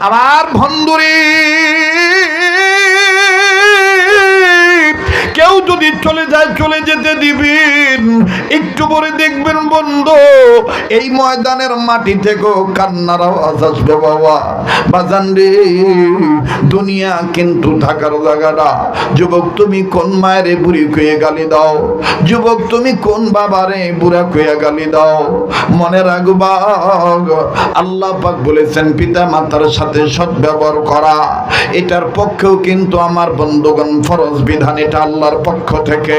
আমার ভন্দুরি যদি চলে যায়, চলে যেতে দিবেন। একটু পরে দেখবেন বন্ধু। এই ময়দানের মাটি থেকেও কান্নার আওয়াজ আসবে বাবা। বাজান রে, দুনিয়া কিন্তু থাকার জায়গাটা। যুবক, তুমি কোন মায়েরে বুড়ি খুয়ে গালি দাও? যুবক, তুমি কোন বাবারে বুড়া খুঁয়ে গালি দাও? মনে রাখবা, আল্লাহ পাক বলেছেন পিতা মাতার সাথে সদ্ব্যবহার করা। এটার পক্ষেও কিন্তু আমার বন্ধুগণ ফরজ বিধান, এটা আল্লাহর পক্ষ থেকে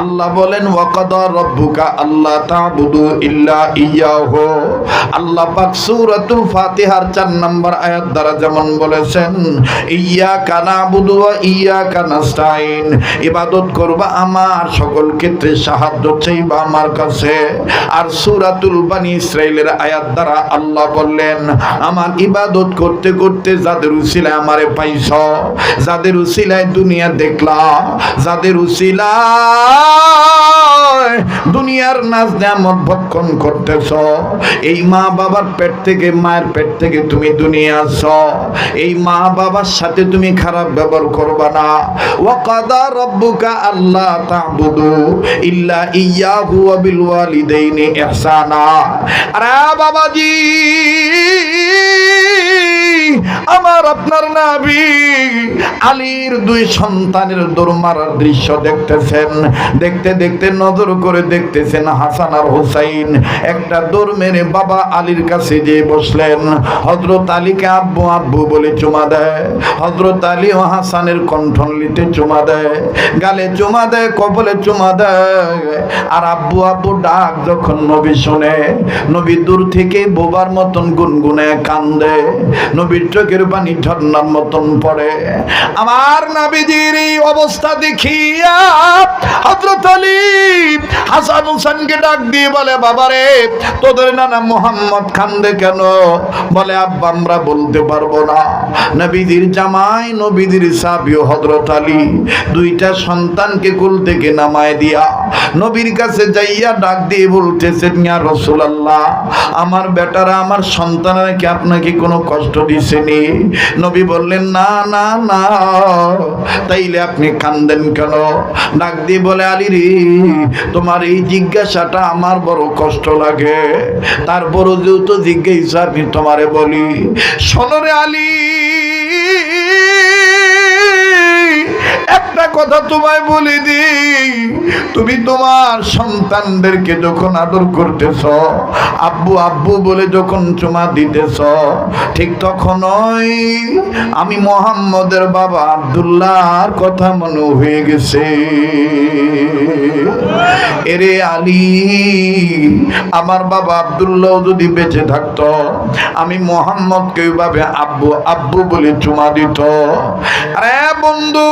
আল্লাহ বলেন, ওয়াকাদা রব্বুকা আল্লাহ তা'বুদু ইল্লা ইয়াহু। আল্লাহ পাক সূরাতুল ফাতিহার 4 নম্বর আয়াত দ্বারা যেমন বলেছেন ইয়াকা নাবুদু ওয়া ইয়াকা নাস্তাইন ইবাদত করবা আমার সকল ক্ষেত্রে সাহায্য আমার কাছে। আর সূরাতুল বানি ইসরাইলের আয়াত দ্বারা আল্লাহ বললেন, আমার ইবাদত করতে করতে যাদের উসিলায় আমারে পাইছ, যাদের উসিলায় দুনিয়া দেখলা, যাদের উসিলায় দুনিয়ার নাচ নিয়ামত ভক্ষণ করতেছ। এই মা বাবার পেট থেকে, মায়ের পেট থেকে তুমি দুনিয়া আস এই মা বাবার সাথে তুমি খারাপ ব্যবহার করবা না। ওয়াকাদা রব্বুকা আল্লাহ তা'বুদু ইল্লা ইয়াহু ওয়া বিল ওয়ালিদাইনি ইহসানা। আরে বাবাজি! আমার আপনার নাবি আলীর দুই সন্তানের দৌড় মারার দৃশ্য দেখতেছেন। দেখতে দেখতে নজর করে দেখতেছেন হাসান আর হুসাইন। একটা দৌড় মেরে বাবা আলীর কাছে যে বসলেন। হজরত আলীকে আব্বু আব্বু বলে চুমা দেয়। হজরত আলী ও হাসানের কণ্ঠনলিতে চুমা দেয়। গালে চুমা দেয়, কবলে চুমা দেয়। আর আব্বু আব্বু ডাক যখন নবী শুনে, নবী দূর থেকে বোবার মতন গুনগুনে কান্দে। নবীর পানি ঝর্ণার মতন পড়ে। আমার নাবিজির এই অবস্থা দেখিয়া হাসান হোসেনকে ডাক দিয়ে বলে, বাবারে, তোদের নানা মোহাম্মদ কান্দে কেন? বলে, আব্বা, আমরা বলতে পারব না। নবীজির জামাই, নবীজির সাবিও হযরত আলী। দুইটা সন্তানকে কুল থেকে নামায় দিয়া নবীর কাছে যাইয়া ডাক দিয়ে বলতেছেন, ইয়া রাসূলুল্লাহ, আমার বেটারা, আমার সন্তানরা কি আপনাকে কোনো কষ্ট দিছেনি নবী বললেন, না না না। তাইলে আপনি কান্দেন কেন? ডাক দিয়ে বলে, আলী রে, তোমার এই জিজ্ঞাসাটা আমার বড় কষ্ট লাগে। তারপরও যেহেতু জিজ্ঞাসা, আমি তোমারে বলি। শোনরে আলী একটা কথা তোমায় বলে দিই। তুমি তোমার সন্তানদেরকে যখন আদর করতেছ, আব্বু আব্বু বলে যখন চুমা দিতেছ, ঠিক তখনই আমি মোহাম্মদের বাবা আব্দুল্লাহর কথা মনে হয়ে গেছে। এরে আলী, আমার বাবা আবদুল্লাহ যদি বেঁচে থাকতো, আমি মোহাম্মদকে ওইভাবে আব্বু আব্বু বলে চুমা দিত। আরে বন্ধু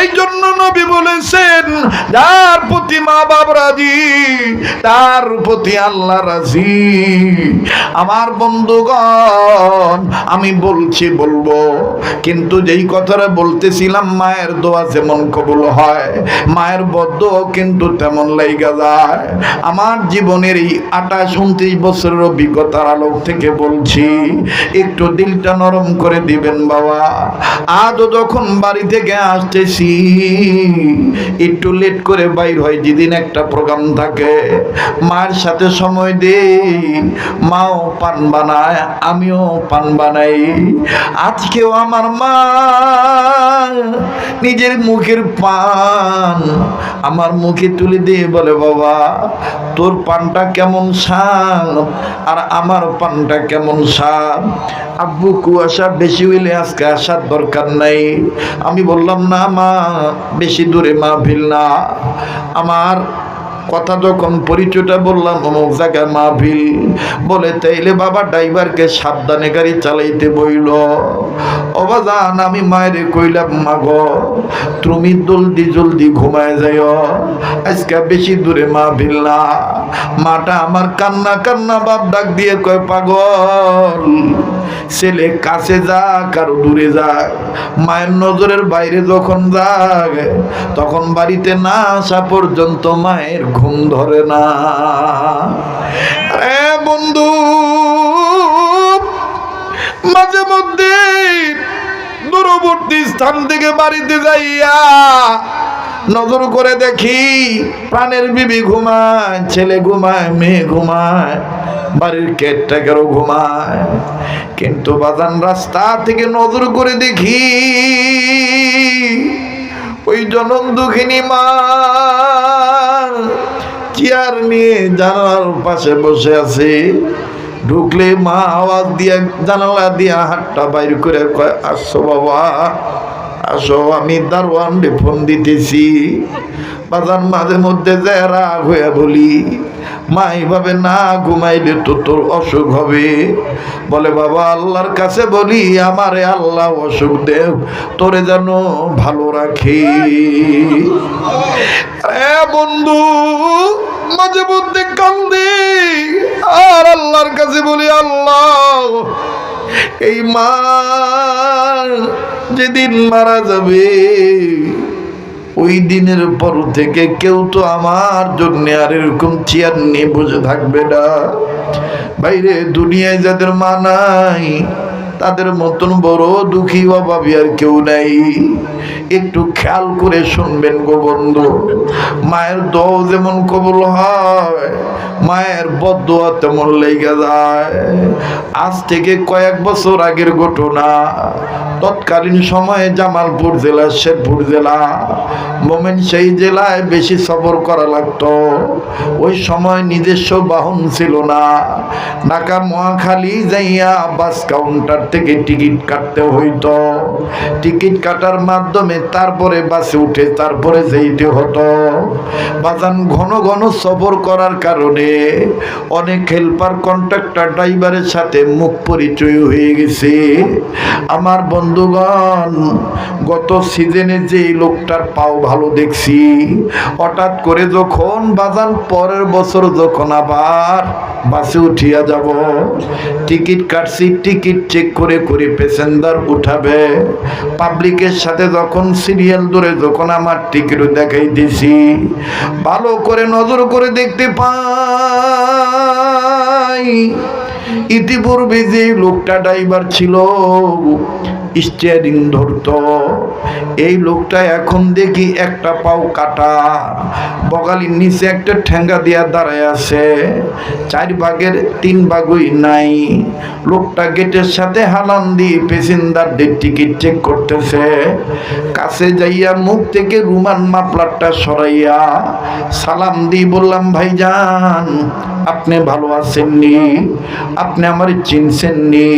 এই জন্য নবী বলেছেন, যার প্রতি মা বাপ রাজি, তার প্রতি আল্লাহ রাজি। আমার বন্ধুগণ, আমি বলছি, বলব, কিন্তু যেই কথাটা বলতেছিলাম, মায়ের দোয়া যেমন কবুল হয়, মায়ের বদ্ধ কিন্তু তেমন লাইগা যায়। আমার জীবনের এই আঠাশ, উনত্রিশ বছরের অভিজ্ঞতার আলোক থেকে বলছি, একটু দিলটা নরম করে দিবেন বাবা। আজও যখন বাড়ি থেকে আসতেছি। একটু লেট করে বাইর হয়, যেদিন একটা প্রোগ্রাম থাকে। মার সাথে সময় দেই, মাও পান বানায়, আমিও পান বানাই। আজকেও আমার মা নিজের মুখের পান, আমার মুখে তুলে দিয়ে বলে, বাবা, তোর পানটা কেমন স্বাদ? আর আমার পানটা কেমন স্বাদ? আব্বু কুয়াশা বেশি হইলে আজকে আসার দরকার নাই। আমি বললাম না মা বেশি দূরে মা ভিল না। আমার কথা যখন পরিচয়টা বললাম, অমুক জায়গায় মাহফিল। বলে, তাইলে বাবা ড্রাইভারকে সাবধানে গাড়ি চালাইতে বইল। অবাজান আমি মায়ের কইলাম, মাগ, তুমি জলদি জলদি ঘুমায় যাইও। আজকে বেশি দূরে মাহফিল না। মাটা আমার কান্না কান্না, বাপ ডাক দিয়ে কয়, পাগল, ছেলে কাছে যাক আর দূরে যাক মায়ের নজরের বাইরে যখন যাক তখন বাড়িতে না আসা পর্যন্ত মায়ের ঘুম ধরে না। বন্ধু, মাঝে মধ্যে দূরবর্তী স্থান থেকে বাড়িতে যাইয়া নজর করে দেখি প্রাণের বিবি ঘুমায়, ছেলে ঘুমায়, মেয়ে ঘুমায়, বাড়ির কেটটাকেরও ঘুমায়। কিন্তু বাজান রাস্তা থেকে নজর করে দেখি ওই জনম দুঃখিনী মা চেয়ার নিয়ে জানালার পাশে বসে আছে। ঢুকলে মা আওয়াজ দিয়ে, জানালা দিয়ে হাতটা বাইর করে কয়, আসো বাবা, আসো, আমি দারোয়ান ফোন দিতেছি। বাজার মাঝে মধ্যে যে রাগ হয়ে বলি মা এইভাবে না ঘুমাইলে তো তোর অসুখ হবে। বলে, বাবা, আল্লাহর কাছে বলি, আমারে আল্লাহ অসুখ দেব তোরে যেন ভালো রাখি। বন্ধু, মাঝে মধ্যে কান্দি, আর আল্লাহর কাছে বলি, আল্লাহ, এই মা যেদিন মারা যাবে ওই দিনের পর থেকে কেউ তো আমার জন্য আর এরকম চেয়ার নিয়ে বসে থাকবে না। বাইরে দুনিয়ায় যাদের মা নাই তাদের মতন বড় দুঃখী অভাবী আর কেউ নাই। একটু খেয়াল করে শুনবেন গো বন্ধু, মায়ের দোয়া যেমন কবুল হয়, মায়ের বদোয়া তেমন লেগে যায়। আজ থেকে কয়েক বছর আগের ঘটনা, তৎকালীন সময়ে জামালপুর জেলা, শেরপুর জেলা, মোমেন সেই জেলায় বেশি সফর করা লাগতো। ওই সময় নিজস্ব বাহন ছিল না ঢাকা মহাখালী যাইয়া বাস কাউন্টার থেকে টিকিট কাটতে হইতো। টিকিট কাটার মাধ্যমে তারপরে বাসে উঠে তারপরে যেতে হতো। বাজান ঘন ঘন সফর করার কারণে অনেক হেল্পার, কন্ট্রাক্টর, ড্রাইভারের সাথে মুখ পরিচয় হয়ে গেছে। আমার বন্ধুগণ, গত সিজনে যে লোকটার পাও ভালো দেখছি, হঠাৎ করে যখন বাজান পরের বছর যখন আবার বাসে উঠিয়া যাব। টিকিট কাটছি, টিকিট চেক করে করে প্যাসেঞ্জার উঠাবে। পাবলিকের সাথে যখন সিরিয়াল ধরে, যখন আমার টিকিট দেখাই দিছি। ভালো করে নজর করে দেখতে পাই। ইতিপূর্বে যে লোকটা ড্রাইভার ছিল স্টিয়ারিং ধরতো। এই লোকটা এখন দেখি একটা পাও কাটা। বগালির নিচে একটা ঠেঙ্গা দিয়া দাঁড়ায় আছে। চার ভাগের তিন ভাগই নাই। লোকটা গেটের সাথে হালান দিয়ে প্যাসেঞ্জারদের টিকিট চেক করতেছে। কাছে যাইয়া মুখ থেকে রুমান মাপলারটা সরাইয়া সালাম দিয়ে বললাম, ভাইজান, আপনি ভালো আছেননি? আপনি আমার চিনছেননি?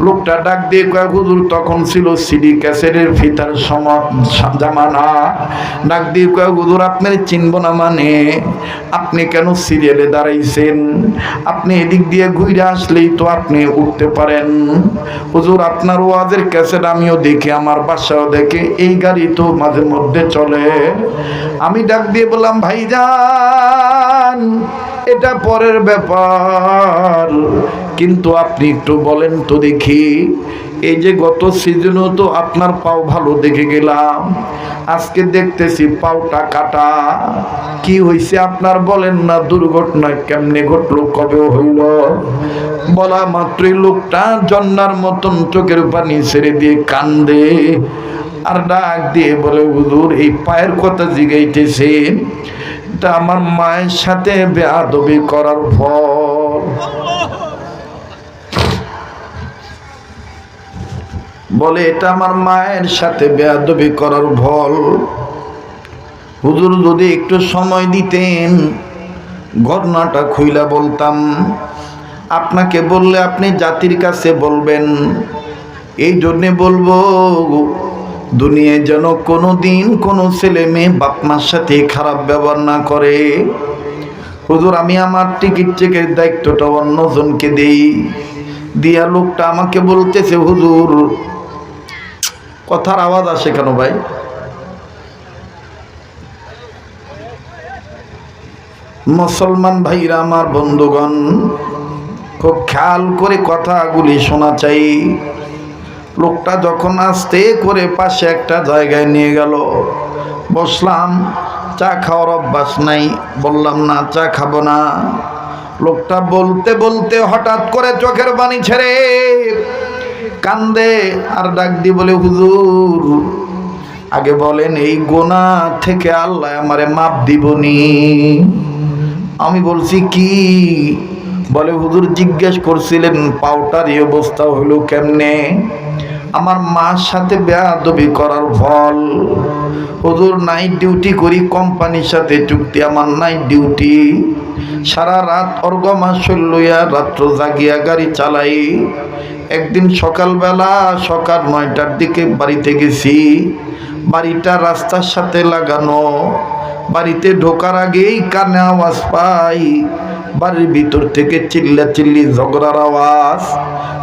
লোকটা ডাক দিয়ে কয়, হুজুর তখন ছিল সিডি ক্যাসেটের ফিতার জামানা। ডাক দিয়ে কয়, হুজুর, আপনার চিনব না মানে? আপনি কেন সিরিয়ালে দাঁড়াইছেন? আপনি এদিক দিয়ে ঘুরে আসলেই তো আপনি উঠতে পারেন। হুজুর, আপনার ওয়াজের ক্যাসেট আমিও দেখি, আমার বাসাও দেখে। এই গাড়ি তো মাঝে মধ্যে চলে। আমি ডাক দিয়ে বললাম, ভাইজান, এটা পরের ব্যাপার। কিন্তু আপনি একটু বলেন তো দেখি। এই যে গত সিজনও তো আপনার পাও ভালো দেখে গেলাম। আজকে দেখতেছি পাওটা কাটা। কি হয়েছে আপনার বলেন না, দুর্ঘটনা কেমনে ঘটলো, কবে হইল? বলা মাত্রই লোকটা জন্নার মতন চোখের পানি ছেড়ে দিয়ে কান্দে আর ডাক দিয়ে বলে, হুজুর, এই পায়ের কথা জিগাইতেছেন এটা আমার মায়ের সাথে বেয়াদবি করার ফল। বলে, এটা আমার মায়ের সাথে বেয়াদবি করার ফল হুজুর যদি একটু সময় দিতেন, ঘটনাটা খুইলা বলতাম। আপনাকে বললে আপনি জাতির কাছে বলবেন। এই জন্যে বলব, দুনিয়ায় যেন কোনো দিন কোনো ছেলে মেয়ে বাপ মার সাথে খারাপ ব্যবহার না করে। হুজুর, আমি আমার টিকিট চেকের দায়িত্বটা অন্যজনকে দেই। দিয়া লোকটা আমাকে বলতেছে, হুজুর কথার আওয়াজ আসে কেন ভাই? মুসলমান ভাইরা, আমার বন্ধুগণ, খুব খেয়াল করে কথাগুলি শোনা চাই। লোকটা যখন আসতে করে পাশে একটা জায়গায় নিয়ে গেল, বসলাম, চা খাওয়ার অভ্যাস নাই, বললাম, না, চা খাব না। লোকটা বলতে বলতে হঠাৎ করে চোখের পানি ছেড়ে কান্দে আর ডাক দিয়ে বলে, হুজুর, আগে বলেন এই গোনা থেকে আল্লাহ আমারে মাপ দিবনি। আমি বলছি, কি? বলে, হুজুর, জিজ্ঞেস করছিলেন পাউটার এই অবস্থা হলো কেমনে? আমার মার সাথে বেয়াদবি করার ফল হুজুর নাইট ডিউটি করি কোম্পানির সাথে চুক্তি, আমার নাইট ডিউটি সারা রাত অর্গমা লইয়া রাত্র জাগিয়া গাড়ি চালাই। একদিন সকালবেলা, সকাল নয়টার দিকে বাড়িতে গেছি। বাড়িটা রাস্তার সাথে লাগানো। বাড়িতে ঢোকার আগেই কানে আওয়াজ পাই। বাড়ির ভিতর থেকে চিল্লা চিল্লি ঝগড়ার আওয়াজ।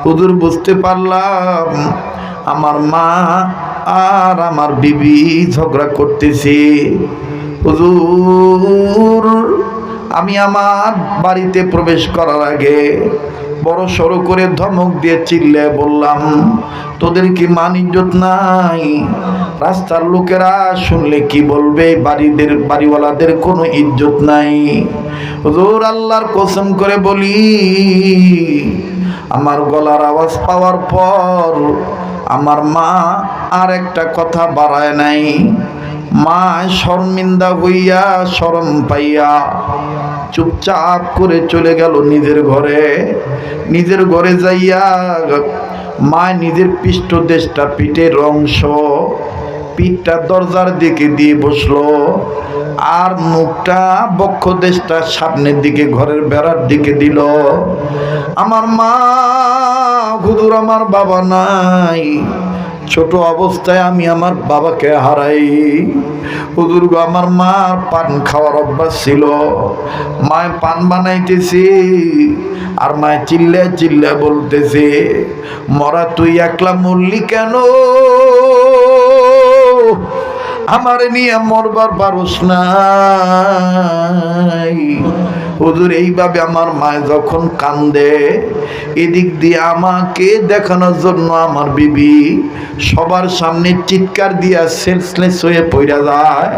হুজুর, বুঝতে পারলাম আমার মা আর আমার বিবি ঝগড়া করতেছে। হুজুর, আমি আমার বাড়িতে প্রবেশ করার আগে বড় সড়ো করে ধমক দিয়ে চিল্লে বললাম, তোদের কি মান ইজ্জত নাই? রাস্তার লোকেরা শুনলে কি বলবে? বাড়িদের, বাড়িওয়ালাদের কোনো ইজ্জত নাই। হুজুর আল্লাহর কসম করে বলি, আমার গলার আওয়াজ পাওয়ার পর আমার মা আর একটা কথা বাড়ায় নাই। মা শর্মিন্দা হইয়া শরম পাইয়া চুপচাপ করে চলে গেল নিজের ঘরে। নিজের ঘরে যাইয়া মা নিজের পৃষ্ঠ দেশটা পিঠের অংশ, পিঠটা দরজার দিকে দিয়ে বসল। আর মুখটা বক্ষ দেশটা সামনের দিকে, ঘরের বেড়ার দিকে দিল। আমার মা, হুজুর আমার বাবা নাই। ছোট অবস্থায় আমি আমার বাবাকে হারাই। হুজুর আমার মার পান খাওয়ার অভ্যাস ছিল। মায় পান বানাইতেছি, আর মায় চিল্লে চিল্লা বলতেছে, মরা তুই একলা মরলি কেন? আমার নিয়ে মরবার পারস নাই হুজুর, এইভাবে আমার মায় যখন কান্দে, এদিক দিয়ে আমাকে দেখানোর জন্য আমার বিবি সবার সামনে চিৎকার দিয়া সেলসলেস হয়ে পড়ে যায়।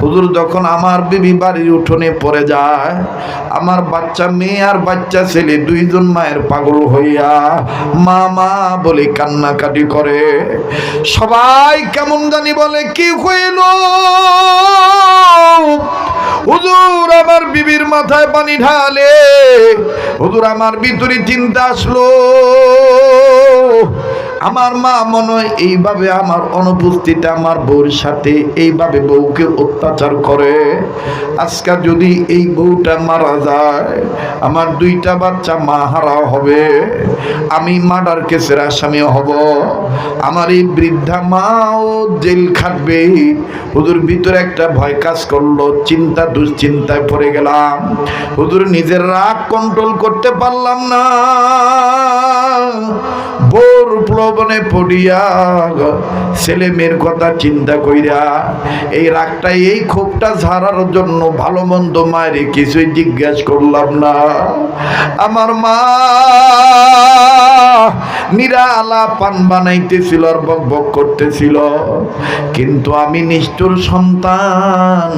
হুজুর, যখন আমার বিবি বাড়ির উঠোনে পড়ে যায়, আমার বাচ্চা মেয়ে আর বাচ্চা ছেলে দুইজন মায়ের পাগল হইয়া মা মা বলে কান্নাকাটি করে। সবাই কেমন জানি বলে, কি হইল হুজুর আমার বিবির মাথায় পানি ঢালে। হুজুর আমার ভিতরে চিন্তা আসলো। আমার মা মনে হয় এইভাবে আমার অনুপস্থিতি, আমার বউর সাথে এইভাবে বউকে অত্যাচার করে। আজকে যদি এই বউটা মারা যায়, আমার দুইটা বাচ্চা মা হারা হবে, আমি মার্ডার কেসের আসামি হব। আমার এই বৃদ্ধা মাও জেল খাটবে। হুজুর, ভিতরে একটা ভয় কাজ করল, চিন্তা, দুশ্চিন্তায় পড়ে গেলাম। হুজুর, নিজের রাগ কন্ট্রোল করতে পারলাম না। বোর প্রবনে পড়িয়া ছেলে মেয়ের কথা চিন্তা কইরা, এই রাগটা এই ক্ষোভটা ঝাড়ার জন্য ভালো মন্দ মায়ের কিছুই জিজ্ঞেস করলাম না। আমার মা নিরালা পান বানাইতেছিল আর বক বক করতেছিল। কিন্তু আমি নিষ্ঠুর সন্তান,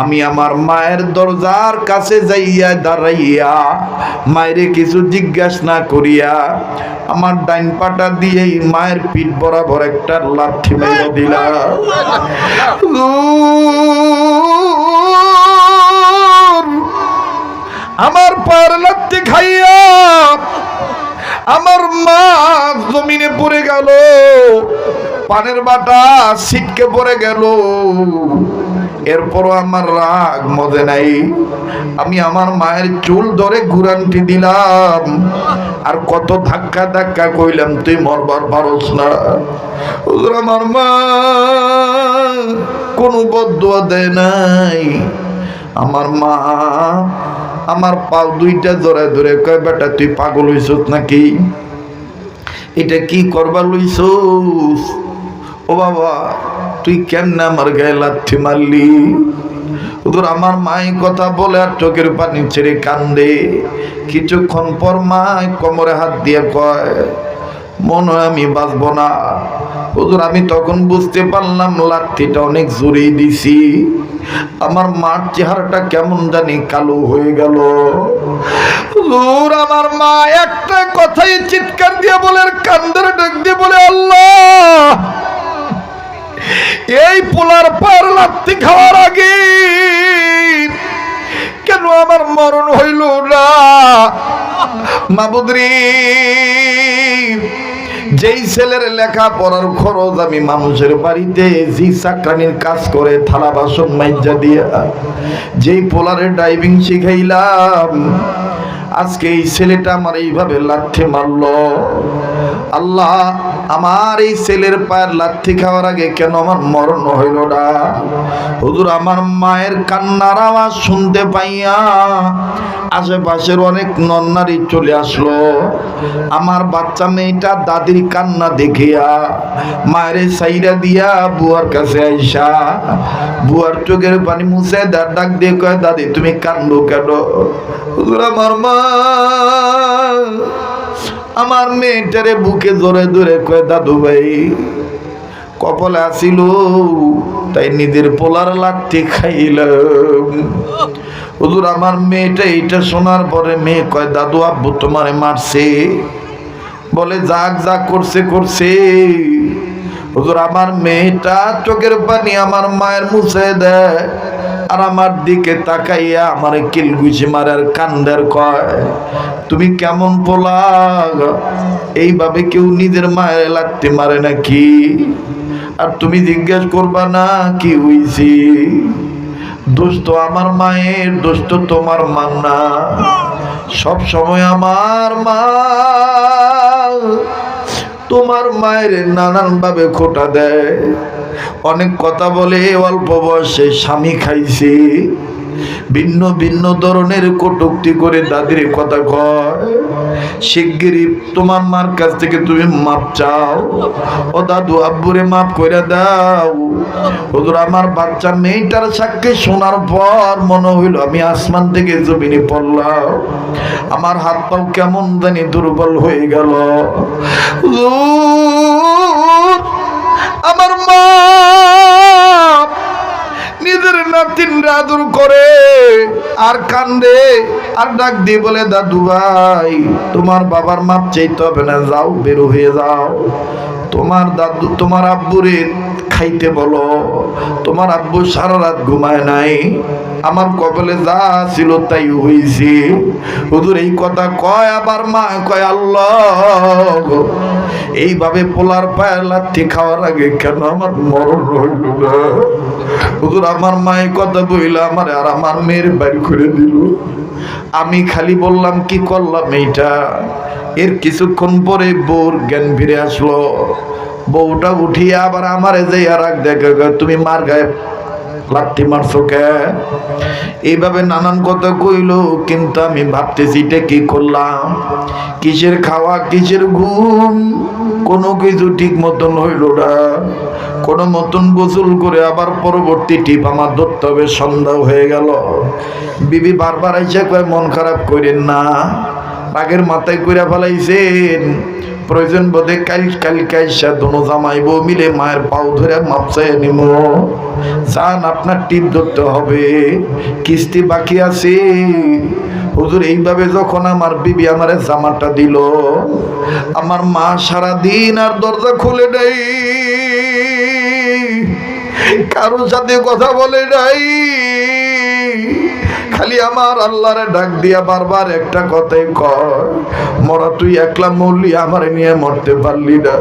আমি আমার মায়ের দরজার কাছে যাইয়া দাঁড়াইয়া মায়েরে কিছু জিজ্ঞাসা না করিয়া আমার ডাইন পাটা দিয়ে মায়ের পিঠ বরাবর একটা লাঠি মেরে দিলাম আমার পায়ের লাঠি খাইয়া আমার মা জমিনে পড়ে গেল, পানের বাটা ছিটকে পড়ে গেল। এরপরও আমার রাগ মজে নাই। আমি আমার মায়ের চুল ধরে ঘুরানটি দিলাম। আর কত ধাক্কা ধাক্কা কইলাম, তুই মরবার পারস না। আমার মা কোনো বদুয়া দেয় নাই। আমার মা আমার পাও দুইটা ধরে ধরে কয়, বেটা, তুই পাগল হইছস নাকি? এটা কি করবার লইছস? ও বাবা, তুই কেমনে আমার গায়ে লাথি মারলি? ওদের আমার মাই কথা বলে আর চোখের পানি ছেড়ে কান্দে। কিছুক্ষণ পর মাই কোমরে হাত দিয়ে কয়, মনে আমি বাঁচবো না। হুজুর, আমি তখন বুঝতে পারলাম লাঠিটা অনেক জোরেই দিছি। আমার মার চেহারাটা কেমন জানি কালো হয়ে গেল। আমার মা একটা কথাই চিৎকার দিয়ে বলে কান্দরে ডাক দিয়ে বলে কান্দের লাথি খাওয়ার আগে কেন আমার মরণ হইল না? মাবুদরি, যেই ছেলের লেখা পড়ার খরচ আমি মানুষের বাড়িতে, জি চাকরানির কাজ করে, থালা বাসন মাইজা দিয়া, যেই পোলারে ড্রাইভিং শিখাইলাম আজকে এই ছেলেটা আমার এইভাবে লাথি মারলো। আল্লাহ, আমার এই ছেলের পায়ের লাথি খাওয়ার আগে কেন আমার মরণ হইল না? হুজুর, আমার মায়ের কান্নার আওয়াজ শুনতে পাইয়া আশেপাশের অনেক নন্নারি চলে আসলো। আমার বাচ্চা মেয়েটা দাদির কান্না দেখিয়া মায়ের সাইরা দিয়া বুয়ার কাছে আইসা, বুয়ার চোখের পানি মুছে দাঁত ডাক দিয়ে কয়, দাদি, তুমি কান্দো কেন? হুজুর, আমার মা আমার মেয়েটারে বুকে ধরে ধরে কয়, দাদু ভাই, কপালে আসিল, তাই নিজের পোলার লাঠি খাইলাম। হুজুর, আমার মেয়েটা এইটা শোনার পরে মেয়ে কয়, দাদু আব্বু তোমারে মারছে। বলে, যাক যা করছে করছে। হুজুর, আমার মেয়েটা চোখের পানি আমার মায়ের মুছে দেয়। আর আমার দিকে তাকাইয়া আমার কিলগুছি মারার কান্দার কয়, তুমি কেমন পোলা এইভাবে কেউ নিজের মায়ের লাগতে মারে নাকি? আর তুমি জিজ্ঞেস করবা না কি হইছি? দোষ তো আমার মায়ের, দোষ তো তোমার মান না। সব সময় আমার মা তোমার মায়ের নানানভাবে খোটা দেয়। অনেক কথা বলে অল্প বয়সে স্বামী খাইছে। ভিন্ন ভিন্ন ধরনের কটুক্তি করে দাদির কথা কয়। শিগগিরই তোমার মার কাছ থেকে তুমি মাপ চাও। ও দাদু, আব্বুরে মাপ করে দাও। হুজুর, আমার বাচ্চা মেয়েটার সাক্ষী শোনার পর মনে হইল আমি আসমান থেকে জমিনে পড়লাম। আমার হাত পাও কেমন জানি দুর্বল হয়ে গেল। আমার মা নিজের নাতিন আদর করে। আর কান্দে, আর ডাক দিয়ে বলে, দাদু ভাই, তোমার বাবার মাপ চাইতে হবে না, যাও, বেরো হয়ে যাও। তোমার দাদু, তোমার আব্বুরে খাইতে বলো। তোমার আব্বু সারা রাত ঘুমায় নাই। আমার কপালে যা ছিল তাই হয়েছে হুজুর এই কথা কয় আবার মা, কয় আল্লাহ এইভাবে পোলার পায়ের লাঠি খাওয়ার আগে কেন আমার মরণ হইল না? হুজুর, আমার মায়ের কথা বইল আমার আর আমার মেয়ের বাড়ি করে দিল। আমি খালি বললাম, কি করলাম এইটা এর কিছুক্ষণ পরে বউর জ্ঞান ফিরে আসলো। বউটা উঠিয়ে আবার আমারে যে আর দেখে, তুমি মার গায়ে লাঠি মারছো কে? এইভাবে নানান কথা কইলো, কিন্তু আমি ভাবতেছি এটা কি করলাম? কিসের খাওয়া, কিসের ঘুম? কোনো কিছু ঠিক মতন হইল না। কোনো মতন গোসল করে আবার পরবর্তী টিপ আমার ধরতে হবে, সন্ধ্যা হয়ে গেল। বিবি বারবার আইসা কয়, মন খারাপ করেন না। রাগের মাথায় কইরা ফেলাইছেন। প্রয়োজন বোধে কাল কাল কাইসা দোনো জামাইব মিলে মায়ের পাও ধরে মাপসাই নিম যান আপনার টিপ ধরতে হবে, কিস্তি বাকি আছে। হুজুর, এইভাবে যখন আমার বিবি আমারে জামাটা দিল, আমার মা সারা দিন আর দরজা খুলে নেই। কারোর সাথে কথা বলে নাই। খালি আমার আল্লাহরে ডাক দিয়া বারবার একটা কথাই কয়, মরা তুই একলা মরলি, আমার নিয়ে মরতে পারলি না।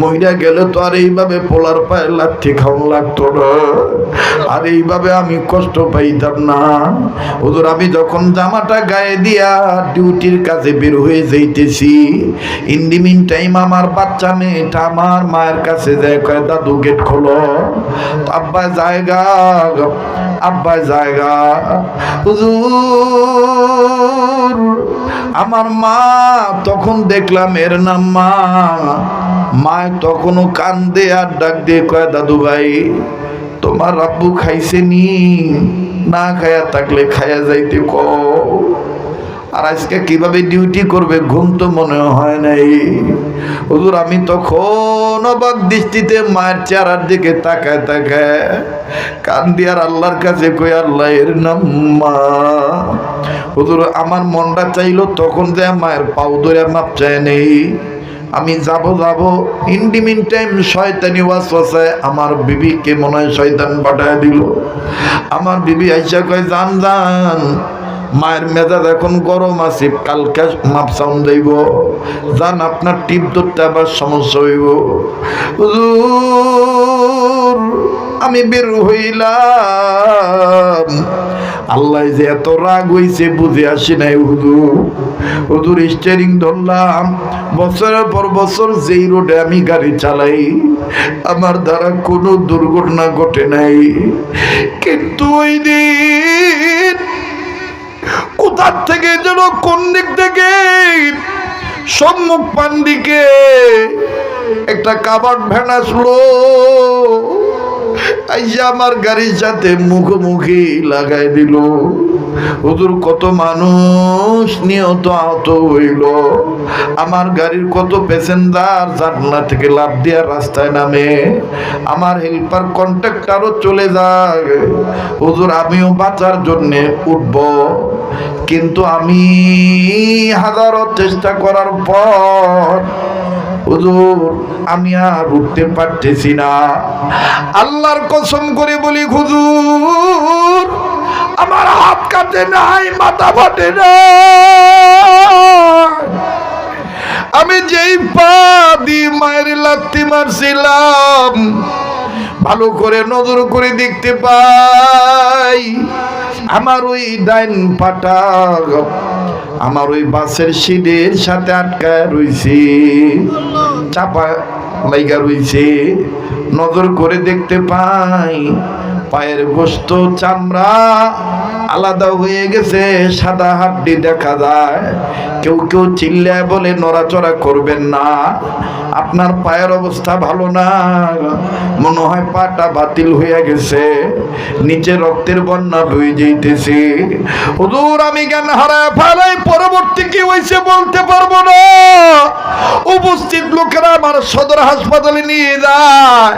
মইরা গেলে তো আর এইভাবে পোলার পায়ে লাঠি খাওয়ান লাগতো না। আর এইভাবে আমি কষ্ট পাইতাম না। ওদের আমি যখন জামাটা গায়ে দিয়া ডিউটির কাজে বের হয়ে যাইতেছি ইন দি মিন টাইম আমার বাচ্চা মেয়েটা আমার মায়ের কাছে যায় কয়, দাদু গেট খোলো। আব্বা জায়গা আব্বা জায়গা হুজুর, আমার মা তখন দেখলাম এর নাম মা। মা তখনও কান্দে আর ডাক দিয়ে কয়, দাদু ভাই, তোমার আব্বু খাইছে নি, না খায়া থাকলে খায়া যাইতে ক আর আজকে কীভাবে ডিউটি করবে, ঘুম তো মনে হয় নাই। হুজুর, আমি তখন অবাক দৃষ্টিতে মায়ের চেহারার দিকে তাকায় তাকায় কান্দি আর আল্লাহর কাছে কই আল্লাহ এর নাম মা। হুজুর, আমার মনটা চাইলো তখন যে মায়ের পাও ধরে মাপ চায় নেই। আমি যাব যাব ইন্ডিমিন টাইম শয়তানি ওয়াসওয়াসায় আমার বিবিকে মনে হয় শয়তান পাঠায় দিল। আমার বিবি আইসা কয়, জান জান মায়ের মেজাজ এখন গরম আছে, কালকে মাপ সাউন্ড দেব জান আপনার টিপ ধরতে আবার সমস্যা হইব। আমি বের হইলাম। আল্লাহ যে এত রাগ হইছে বুঝে আসি নাই, হুজুর। হুজুর স্টিয়ারিং ধরলাম। বছরের পর বছর যেই রোডে আমি গাড়ি চালাই, আমার দ্বারা কোনো দুর্ঘটনা ঘটে নাই। কিন্তু ওই দিন কোথার থেকে যেন কোন দিক থেকে? সম্মুখ দিকে একটা কাবার ভ্যান আসলো আমার গাড়ির সাথে মুখোমুখি লাগাই দিল। হুজুর, কত মানুষ নিহত আহত হইল। আমার গাড়ির কত প্যাসেঞ্জার জানলা থেকে লাভ দিয়া রাস্তায় নামে। আমার হেল্পার কন্ট্রাক্টারও চলে যায়। হুজুর, আমিও বাঁচার জন্যে উঠব। কিন্তু আমি হাজারো চেষ্টা করার পর আমি আর উঠতে পারতেছি না। আল্লাহর কসম করে বলি, হুজুর, আমার হাত কাটে নাই, মাথা ফাটে না আমি যেই পা দিয়ে মায়ের লাত্তি মারছিলাম ভালো করে নজর করে দেখতে পাই। আমার ওই ডাইন পাটা আমার ওই বাসের সিটের সাথে আটকা রয়েছে চাপা লাইগা রয়েছে নজর করে দেখতে পাই, পায়ের গোস্ত চামড়া আলাদা হয়ে গেছে, সাদা হাড্ডি দেখা যায়। কেউ কেউ চিল্লায় বলে, নড়াচড়া করবেন না। আপনার পায়ের অবস্থা ভালো না। মনে হয় পাটা বাতিল হয়ে গেছে। নিচে রক্তের বন্যা বয়ে যেতেছে হুজুর, আমি জ্ঞান হারায় ফেলাই, পরবর্তী কি হয়েছে বলতে পারব না। উপস্থিত লোকেরা আমার সদর হাসপাতালে নিয়ে যায়।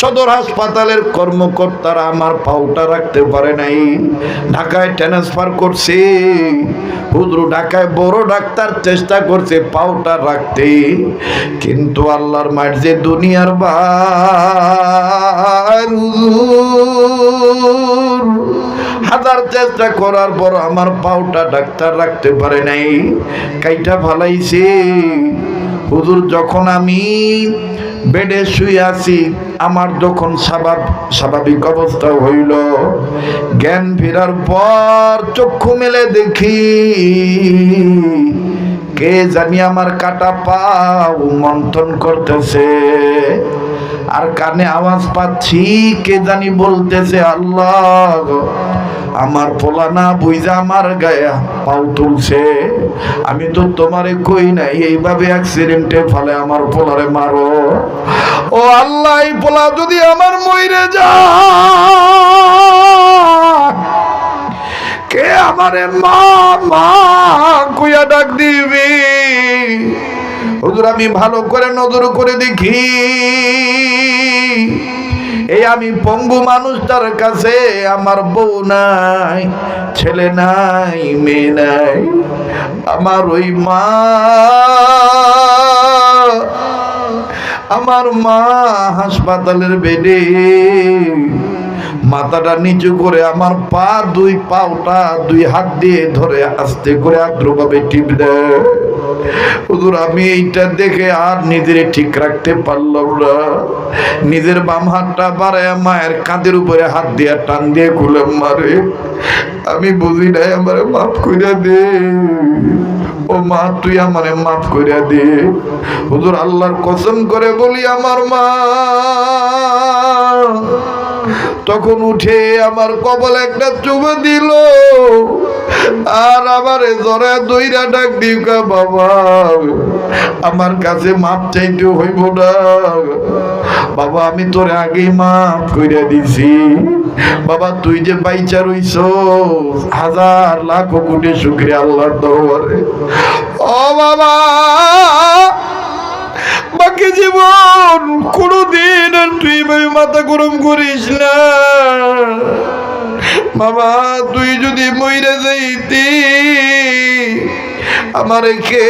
সদর হাসপাতালের কর্মকর্তারা আমার পাউটা রাখতে পারে নাই। ঢাকায় ট্রান্সফার করছে। হুজুর ঢাকায় বড় ডাক্তার চেষ্টা করছে পাউটা রাখতে। কিন্তু আল্লাহর মাঠ যে দুনিয়ার হুজুর। হাজার চেষ্টা করার পর আমার পাউটা ডাক্তার রাখতে পারে নাই। কাইটা ফালাইছে হুজুর, যখন আমি বেডে শুয়ে আছি, আমার যখন স্বাভাব- স্বাভাবিক অবস্থা হইল, জ্ঞান ফেরার পর চক্ষু মেলে দেখি, কে জানি আমার কাটা পাও মন্থন করতেছে। আর কানে আওয়াজ পাচ্ছি, কে জানি বলতেছে, আল্লাহ আমার পোলা না বুঝা আমার গায়ে পাও তুলছে। আমি তো তোমারে কই নাই, এইভাবে অ্যাক্সিডেন্টে ফলে আমার পোলারে মারো। ও আল্লাহ পোলা যদি আমার মইরে যা কে আমারে মা মা কুইয়া ডাক দিবি? হুজুর, আমি ভালো করে নজর করে দেখি। এই আমি পঙ্গু মানুষটার কাছে আমার বউ নাই, ছেলে নাই, মেয়ে নাই, আমার ওই মা, আমার মা হাসপাতালের বেডে, মাথাটা নিচু করে আমার পা দুই পাওটা দুই হাত দিয়ে ধরে আস্তে করে আদ্রভাবে টিপ দেয়। হুজুর, আমি এইটা দেখে আর নিজের ঠিক রাখতে পারলাম না। নিজের বাম হাতটা বাড়ায় মায়ের কাঁধের উপরে হাত দিয়ে টান দিয়ে খুলে মারে। আমি বুঝি নাই, আমার মাফ করে দে। ও মা, তুই আমারে মাফ করে দে। হুজুর, আল্লাহর কসম করে বলি, আমার মা তখন উঠে আমার কপালে একটা চুমে দিল। আর আমার জরে দইরা ডাক দিউকা বাবা। আমার কাছে মাপ চাইতে হইব না। বাবা, আমি তোর আগেই মাফ কইরা দিছি। বাবা, তুই যে বাইচা রইছ, হাজার লাখ কোটি শুক্রিয়া আল্লাহর দরবারে। ও বাবা, বাকি জীবন কোনোদিন তুই মাথা গরম করিস না। বাবা, তুই যদি মইরে যাইতি, আমার কে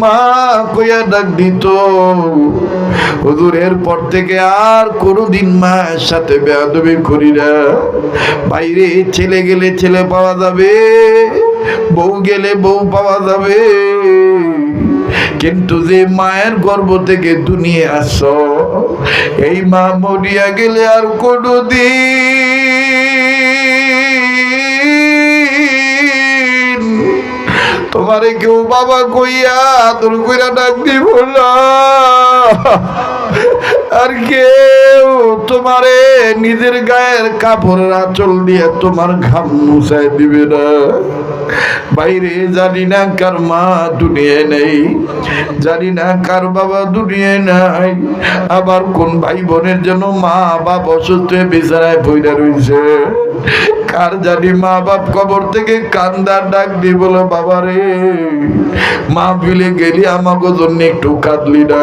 মা কইয়া ডাক দিত? হুজুর, এরপর থেকে আর কোনোদিন মায়ের সাথে বেয়াদবি করি না। বাইরে ছেলে গেলে ছেলে পাওয়া যাবে, বউ গেলে বউ পাওয়া যাবে। কিন্তু যে মায়ের গর্ব থেকে দুনিয়া আস, এই মা মরিয়া গেলে আর কোনো দিন তোমারে কেউ বাবা কইয়া তোর কইরা ডাক দিব না। আর কেউ তোমারে নিজের গায়ের কাপড়ের আঁচল দিয়ে তোমার ঘাম মুছাই দিবে না। বাইরে জানি না কার মা দুনিয়ায় নেই, জানি না কার বাবা দুনিয়ায় নাই। আবার কোন ভাই বোনের জন্য মা বাপ অসুস্থ বিছানায় বইরা রইছে। কার জানি মা বাপ কবর থেকে কান্দার ডাক দি বলে, বাবা রে, মা বিলে গেলি আমাকে জন্য একটু কাঁদলি না।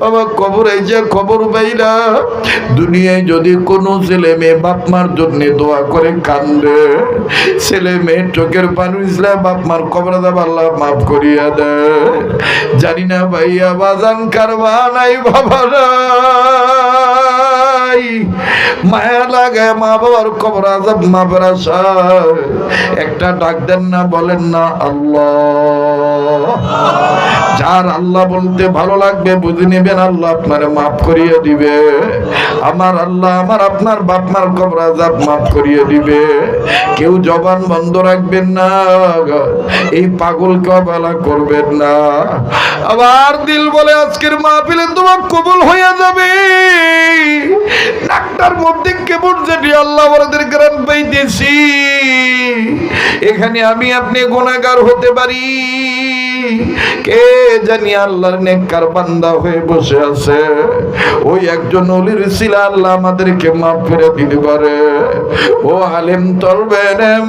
বাবা কবর এই যে খবর পাইলা, দুনিয়ায় যদি কোনো ছেলে মেয়ে বাপ মার জন্য দোয়া করে কান্দে, ছেলে মেয়ে চোখের পানি বাপ মার কবর আল্লাহ মাফ করিয়া দে জানি না ভাইয়া বাজান কারবা নাই বাবা নাই। মায়া লাগে, মা বাবার কবর আজাব, মা বেড়াশা একটা ডাক দেন না, বলেন না, আল্লাহ। যার আল্লাহ বলতে ভালো লাগবে, বুঝে নেবেন, আল্লাহ আপনারে মাফ করিয়ে দিবে। আমার আল্লাহ, আমার আপনার বাপ, মার কবর আজাব মাফ করিয়ে দিবে। কেউ জবান বন্ধ রাখবেন না এই পাগলকে অবহেলা করবেন না। আবার দিল বলে, আজকের মাহফিলে তোমার কবুল হয়ে যাবে। ডাক্তার মধ্যে কেমন যেটি আল্লাহ আমাদের গ্রাম পাইতেছি। এখানে আমি আপনি গুণাগার হতে পারি। কে জানি আল্লাহর নেককার বান্দা হয়ে বসে আছে? ওই একজন অলির ছিল, আল্লাহ আমাদেরকে মাফ করে দিতে পারে। ও আলেম তলবেন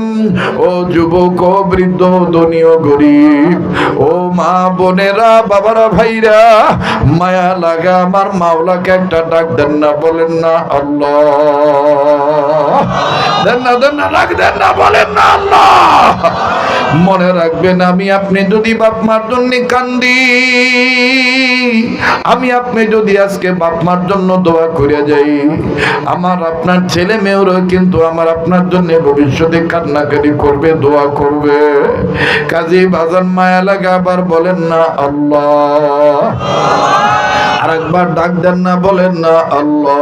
ও যুবক, ও বৃদ্ধ ধনী, ও গরিব, ও মা বোনেরা, বাবারা, ভাইরা, মায়া লাগা আমার মাওলাকে একটা ডাক দেন না, বলেন না, আল্লাহ। দেন না দেন না, ডাক দেন না, বলেন না, আল্লাহ। মনে রাখবেন, আমি আপনি যদি বাপ মার জন্য কান্দি। আমি আপনি যদি আজকে বাপ মার জন্য দোয়া করে যাই, আমার আপনার ছেলে মেয়েরও কিন্তু আমার আপনার জন্য ভবিষ্যতে কান্নাকাটি করবে, দোয়া করবে। কাজে বাজান মায়া লাগে আবার বলেন না, আল্লাহ। আর একবার ডাক দেন না, বলেন না, আল্লাহ।